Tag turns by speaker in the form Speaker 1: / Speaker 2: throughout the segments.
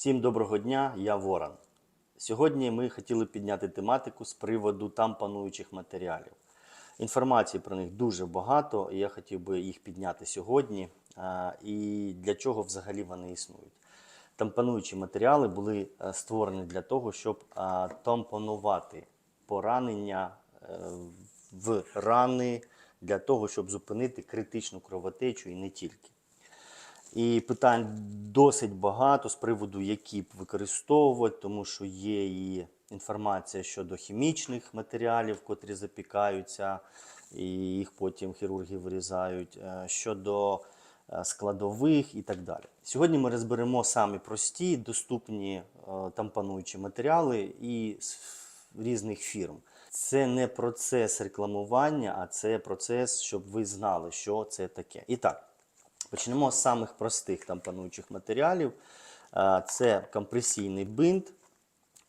Speaker 1: Всім доброго дня, я Ворон. Сьогодні ми хотіли підняти тематику з приводу тампонуючих матеріалів. Інформації про них дуже багато, і я хотів би їх підняти сьогодні. І для чого взагалі вони існують. Тампонуючі матеріали були е, створені для того, щоб тампонувати поранення е, в рани, для того, щоб зупинити критичну кровотечу і не тільки. І питань досить багато з приводу, які б використовувати, тому що є і інформація щодо хімічних матеріалів, котрі запікаються, і їх потім хірурги вирізають, е, щодо е, складових і так далі. Сьогодні ми розберемо самі прості, доступні е, тампонуючі матеріали і з різних фірм. Це не процес рекламування, а це процес, щоб ви знали, що це таке. І так. Почнемо з самих простих тампонуючих матеріалів. Е, Це компресійний бинт.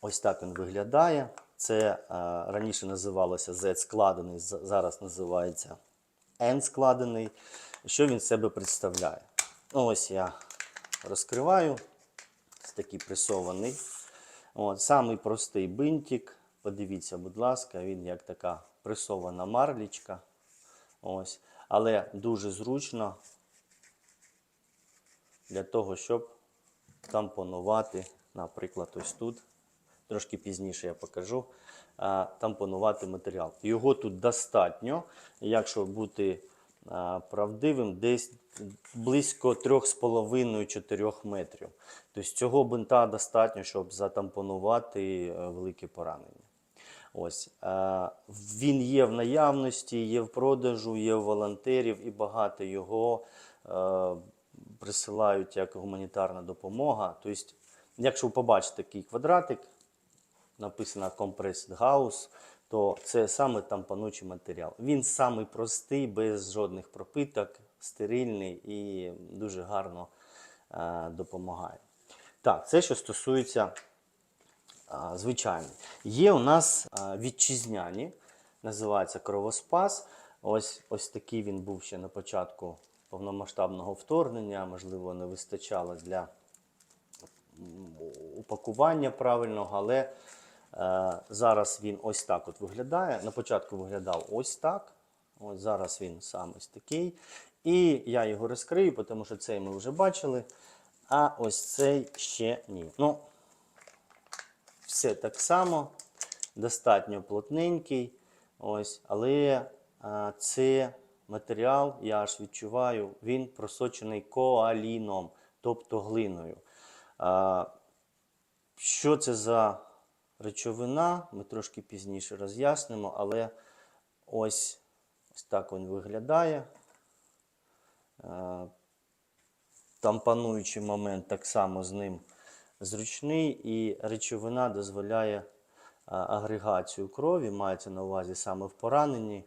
Speaker 1: Ось так він виглядає. Це е, раніше називалося Z-складений, зараз називається N-складений. Що він себе представляє? Ну, Ось я розкриваю. Ось такий пресований. От, самий простий бинтик. Подивіться, будь ласка, він як така пресована марлічка. Ось. Але дуже зручно для того, щоб тампонувати, наприклад, ось тут. Трошки пізніше я покажу. Тампонувати матеріал. Його тут достатньо, якщо бути правдивим, десь близько 3,5-4 метрів. Тобто цього бинта достатньо, щоб затампонувати е, велике поранення. Ось він є в наявності, є в продажу, є в волонтерів і багато його е, присилають як гуманітарна допомога. Тобто, якщо ви побачите такий квадратик, написано Compressed House, то це саме тампонуючий матеріал. Він самий простий, без жодних пропиток, стерильний і дуже гарно е, допомагає. Так, це що стосується а, звичайний. Є у нас а, вітчизняні, називається кровоспас. Ось, ось такий він був ще на початку повномасштабного вторгнення. Можливо, не вистачало для упакування правильного, але е, зараз він ось так от виглядає. На початку виглядав ось так. Ось зараз він сам ось такий. І я його розкрию, тому що цей ми вже бачили. А ось цей ще ні. Ну, все так само, достатньо плотненький. Ось, але а, це матеріал, я аж відчуваю, він просочений коаліном, тобто глиною. А, що це за речовина, ми трошки пізніше роз'яснимо, але ось, ось так він виглядає. А, тампонуючий момент так само з ним зручний, і речовина дозволяє агрегацію крові, мається на увазі саме в пораненні,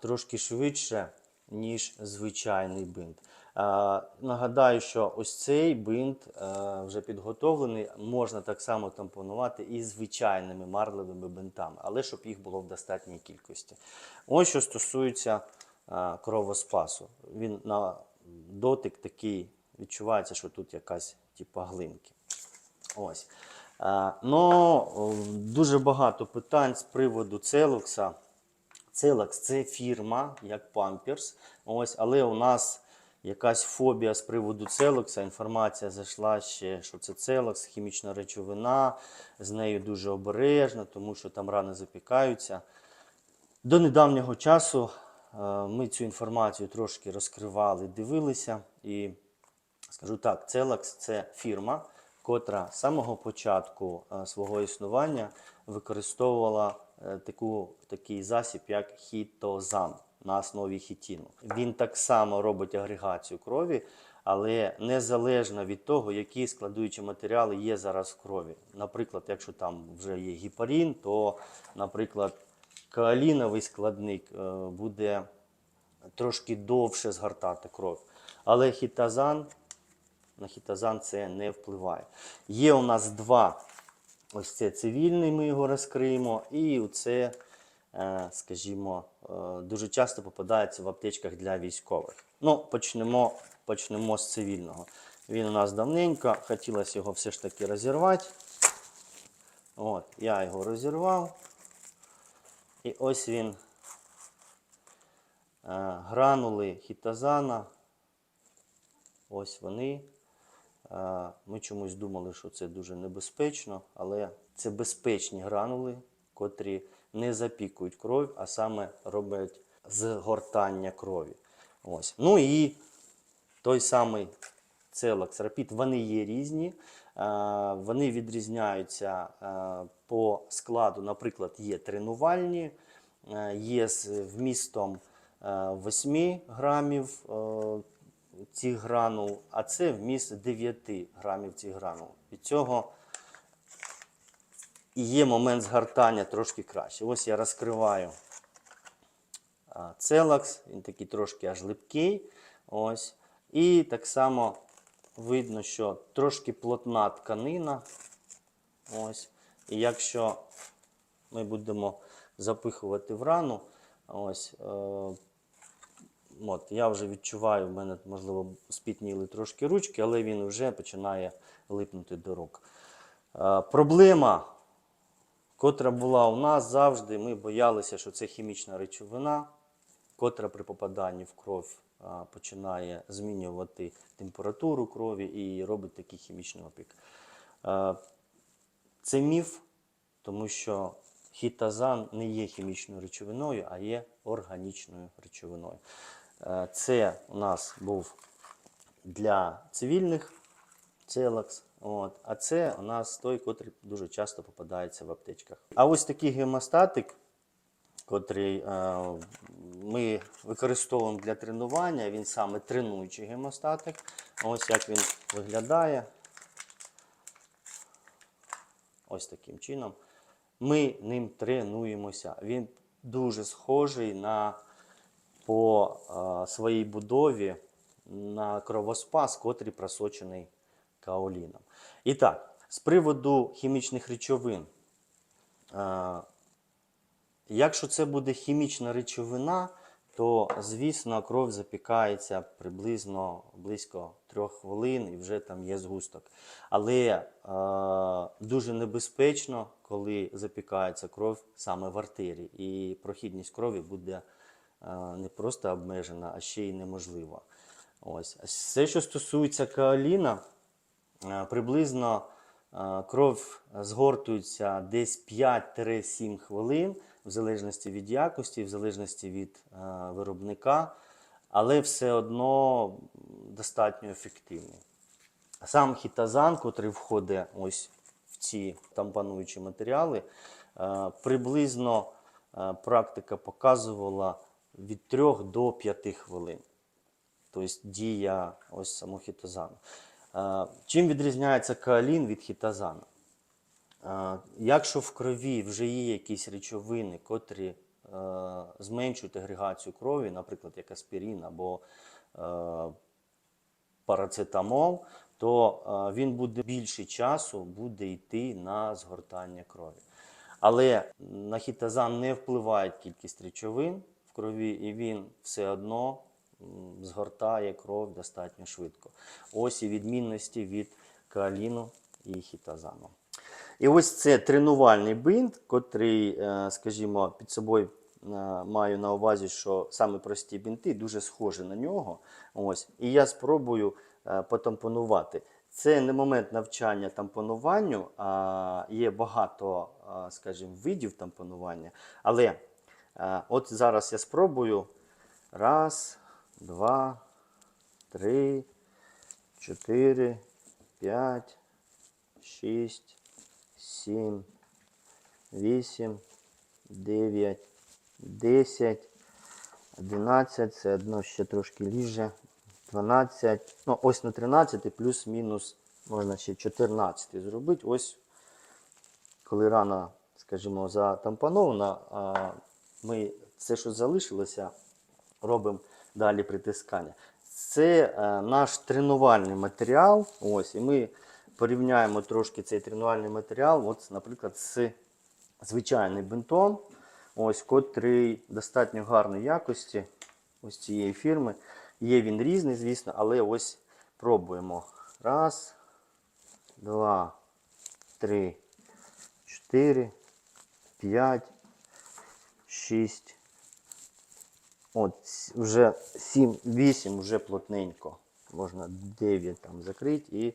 Speaker 1: трошки швидше, ніж звичайний бинт. Нагадаю, що ось цей бинт вже підготовлений, можна так само тампонувати і звичайними марлевими бинтами, але щоб їх було в достатній кількості. Ось що стосується кровоспасу. Він на дотик такий відчувається, що тут якась типа глинки. Ось. Ну, дуже багато питань з приводу Целокса. Целокс це фірма, як Pampers. Ось, але у нас якась фобія з приводу Целокса. Інформація зайшла ще, що це Целокс, хімічна речовина. З нею дуже обережно, тому що там рани запікаються. До недавнього часу е, ми цю інформацію трошки розкривали, дивилися. І скажу так, Целакс це фірма, котра з самого початку е, свого існування використовувала таку, такий засіб, як хітозан на основі хітіну. Він так само робить агрегацію крові, але незалежно від того, які складуючі матеріали є зараз в крові. Наприклад, якщо там вже є гіпарін, то, наприклад, каоліновий складник е, буде трошки довше згортати кров. Але хітазан, на хітазан це не впливає. Є у нас два. Ось це цивільний, ми його розкриємо. І це, е, скажімо, е, дуже часто попадається в аптечках для військових. Ну, почнемо, почнемо з цивільного. Він у нас давненько, хотілося його все ж таки розірвати. От, я його розірвав. І ось він. Е, гранули хітазана. Ось вони. Ми чомусь думали, що це дуже небезпечно, але це безпечні гранули, котрі не запікують кров, а саме роблять згортання крові. Ось. Ну і той самий Целакс Рапід, вони є різні. Вони відрізняються по складу. Наприклад, є тренувальні, є з вмістом е, 8 грамів цих гранул, а це вміст 9 грамів цих гранул. Від цього є момент згортання трошки краще. Ось я розкриваю целакс, він такий трошки аж липкий. Ось. І так само видно, що трошки плотна тканина. Ось. І якщо ми будемо запихувати в рану, ось, е, от, я вже відчуваю, в мене, можливо, спітніли трошки ручки, але він вже починає липнути до рук. Е, проблема, котра була у нас завжди, ми боялися, що це хімічна речовина, котра при попаданні в кров а, починає змінювати температуру крові і робить такий хімічний опік. Е, Це міф, тому що хітазан не є хімічною речовиною, а є органічною речовиною. Е, Це у нас був для цивільних целакс. От. А це у нас той, котрий дуже часто попадається в аптечках. А ось такий гемостатик, котрий е, ми використовуємо для тренування, він саме тренуючий гемостатик. Ось як він виглядає. Ось таким чином. Ми ним тренуємося. Він дуже схожий на по своїй будові на кровоспас, котрий просочений каоліном. І так, з приводу хімічних речовин. Якщо це буде хімічна речовина, то, звісно, кров запікається приблизно близько 3 хвилин і вже там є згусток. Але е, дуже небезпечно, коли запікається кров саме в артерії, і прохідність крові буде не просто обмежена, а ще й неможлива. Ось. Все, що стосується каоліна, приблизно кров згортується десь 5-7 хвилин, в залежності від якості, в залежності від виробника, але все одно достатньо ефективний. Сам хітазан, котрий входить ось в ці тампонуючі матеріали, приблизно практика показувала від 3 до 5 хвилин. Тобто дія ось самого хітозану. Е, Чим відрізняється каолін від хітозану? Е, Якщо в крові вже є якісь речовини, котрі е, зменшують агрегацію крові, наприклад, як аспірин або парацетамол, то він буде більше часу буде йти на згортання крові. Але на хітазан не впливає кількість речовин крові, і він все одно згортає кров достатньо швидко. Ось і відмінності від каоліну і хітазану. І ось це тренувальний бинт, котрий, е, скажімо, під собою е, маю на увазі, що саме прості бінти дуже схожі на нього. Ось. І я спробую е, потампонувати. Це не момент навчання тампонуванню, а є багато, скажімо, видів тампонування. Але от зараз я спробую. Раз, два, три, чотири, п'ять, шість, сім, вісім, дев'ять, десять, одинадцять, це одно ще трошки ліже, 12, ну ось на 13 плюс-мінус можна ще 14 зробити. Ось коли рана, скажімо, затампонована, а ми все, що залишилося, робимо далі притискання. Це е, наш тренувальний матеріал. Ось, і ми порівняємо трошки цей тренувальний матеріал, от, наприклад, з звичайним бинтом, ось, котрий достатньо гарної якості ось цієї фірми. Є він різний, звісно, але ось пробуємо. Раз, два, три, чотири, п'ять, шість. От вже 7-8 вже плотненько. Можна 9 там закрити і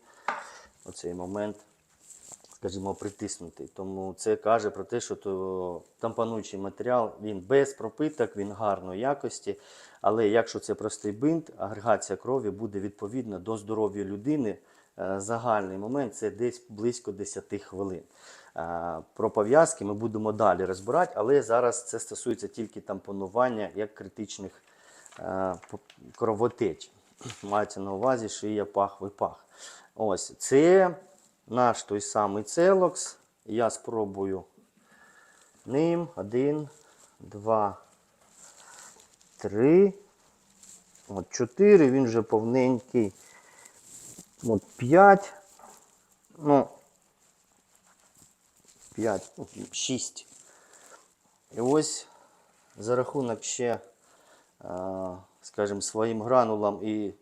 Speaker 1: оцей момент, скажімо, притиснути. Тому це каже про те, що то тампонуючий матеріал він без пропиток, він гарної якості. Але якщо це простий бинт, агрегація крові буде відповідна до здоров'я людини. Е, Загальний момент це десь близько 10 хвилин. Е, Про пов'язки ми будемо далі розбирати, але зараз це стосується тільки тампонування як критичних е, кровотеч. Мається на увазі шия, пах, випах. Ось це наш той самий целокс. Я спробую ним. Один, два, три. От чотири. Він вже повненький. От п'ять. Ну, п'ять, ну, шість. І ось за рахунок ще, е, скажімо, своїм гранулам і е,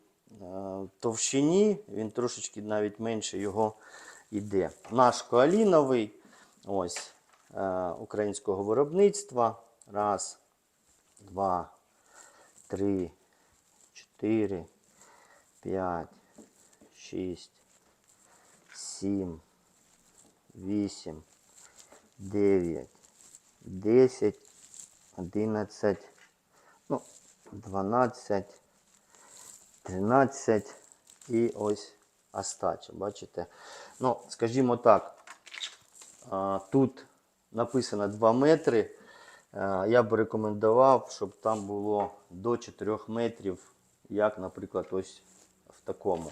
Speaker 1: товщині, він трошечки навіть менше його йде. Наш коаліновий, ось е, українського виробництва. Раз, два, три, чотири, п'ять, шість, сім, вісім, дев'ять, десять, одинадцять, ну, дванадцять, тринадцять і ось остача. Бачите? Ну, скажімо так, тут написано 2 метри. Я б рекомендував, щоб там було до 4 метрів, як, наприклад, ось в такому.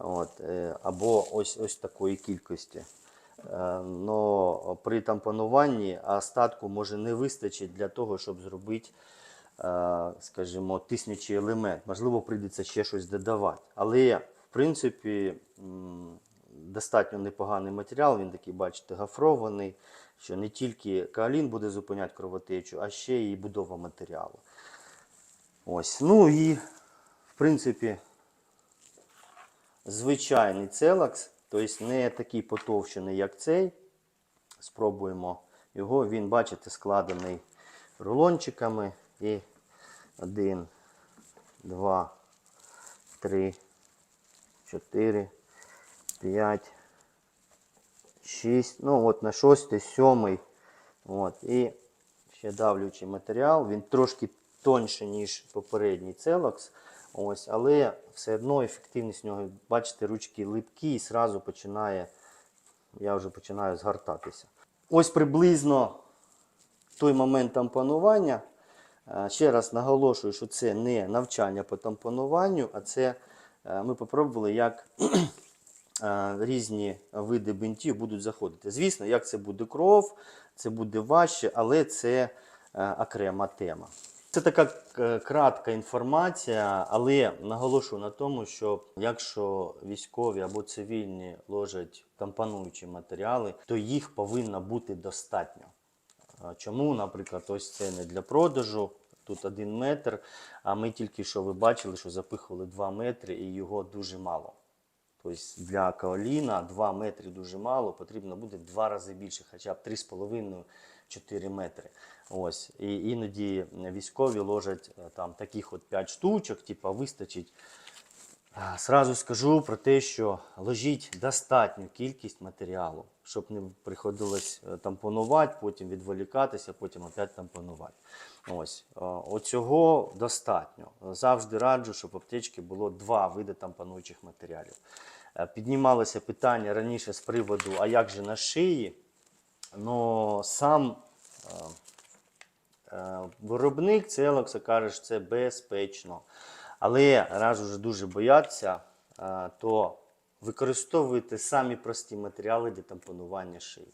Speaker 1: От, е, або ось ось такої кількості. Е, Но при тампонуванні остатку може не вистачить для того, щоб зробити, е, скажімо, тиснячий елемент. Можливо, прийдеться ще щось додавати. Але, в принципі, достатньо непоганий матеріал. Він такий, бачите, гофрований, що не тільки каолін буде зупиняти кровотечу, а ще і будова матеріалу. Ось. Ну і, в принципі, звичайний целакс, тобто не такий потовщений, як цей. Спробуємо його. Він, бачите, складений рулончиками. І один, два, три, чотири, п'ять, шість. Ну, от на шостий, сьомий. От. І ще давлючий матеріал. Він трошки тоньше, ніж попередній целокс. Ось, але все одно ефективність нього, бачите, ручки липкі і зразу починає, я вже починаю згортатися. Ось приблизно той момент тампонування. Е, Ще раз наголошую, що це не навчання по тампонуванню, а це е, ми попробували, як е, різні види бинтів будуть заходити. Звісно, як це буде кров, це буде важче, але це окрема тема. Це така е, кратка інформація, але наголошую на тому, що якщо військові або цивільні ложать тампонуючі матеріали, то їх повинно бути достатньо. Чому, наприклад, ось це не для продажу, тут один метр, а ми тільки що ви бачили, що запихували 2 метри і його дуже мало. Тобто для каоліна 2 метри дуже мало, потрібно буде в два рази більше, хоча б 3,5-4 метри. Ось. І іноді військові ложать е, там таких от 5 штучок, типа вистачить. Сразу скажу про те, що ложіть достатню кількість матеріалу, щоб не приходилось е, тампонувати, потім відволікатися, потім опять тампонувати. Ось е, оцього достатньо. Завжди раджу, щоб в аптечці було два види тампонуючих матеріалів. Піднімалося питання раніше з приводу, а як же на шиї? Ну, сам е, е, виробник Целокса каже, що це безпечно. Але раз уже дуже бояться, е, то використовуйте самі прості матеріали для тампонування шиї.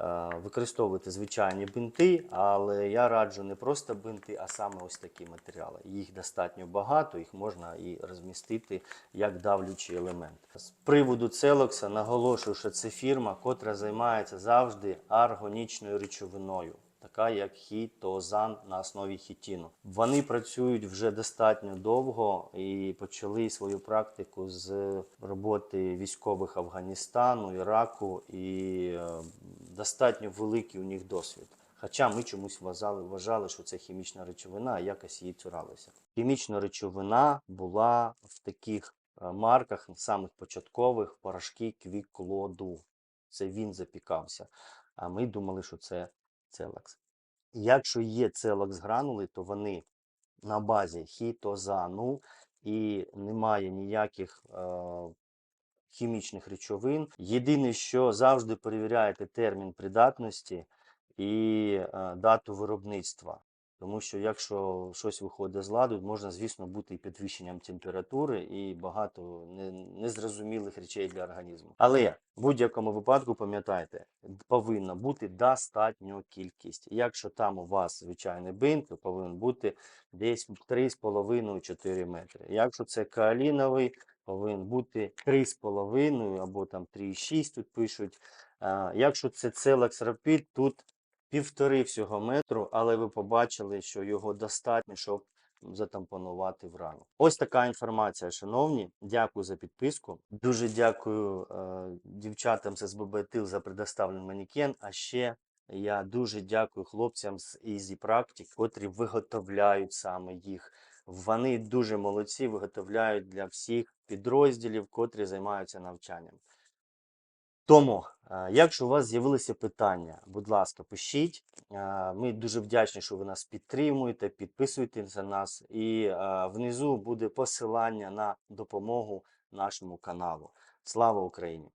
Speaker 1: Е, Використовуйте звичайні бинти, але я раджу не просто бинти, а саме ось такі матеріали. Їх достатньо багато, їх можна і розмістити як давлючий елемент. З приводу Целокса наголошую, що це фірма, котра займається завжди аргонічною речовиною. Така як хітозан на основі хітіну. Вони працюють вже достатньо довго і почали свою практику з роботи військових Афганістану, Іраку, і е, достатньо великий у них досвід. Хоча ми чомусь вважали, вважали, що це хімічна речовина, а якось її цуралися. Хімічна речовина була в таких е, марках, самих початкових, порошки квіклоду. Це він запікався. А ми думали, що це целекс. Якщо є целакс гранули, то вони на базі хітозану і немає ніяких е, хімічних речовин. Єдине, що завжди перевіряєте термін придатності і е, дату виробництва. Тому що якщо щось виходить з ладу, можна, звісно, бути і підвищенням температури і багато незрозумілих речей для організму. Але в будь-якому випадку пам'ятайте, повинна бути достатньо кількість. Якщо там у вас звичайний бинт, то повинен бути десь 3,5-4 метри. Якщо це каоліновий, повинен бути 3,5 або там 3,6 тут пишуть. Якщо це Целекс Rapid, тут півтори всього метру, але ви побачили, що його достатньо, щоб затампонувати в рану. Ось така інформація, шановні. Дякую за підписку. Дуже дякую е, дівчатам з СББ Тил за предоставлений манікен. А ще я дуже дякую хлопцям з Easy Practic, котрі виготовляють саме їх. Вони дуже молодці, виготовляють для всіх підрозділів, котрі займаються навчанням. Тому, якщо у вас з'явилися питання, будь ласка, пишіть. Ми дуже вдячні, що ви нас підтримуєте, підписуєтесь на нас, і внизу буде посилання на допомогу нашому каналу. Слава Україні!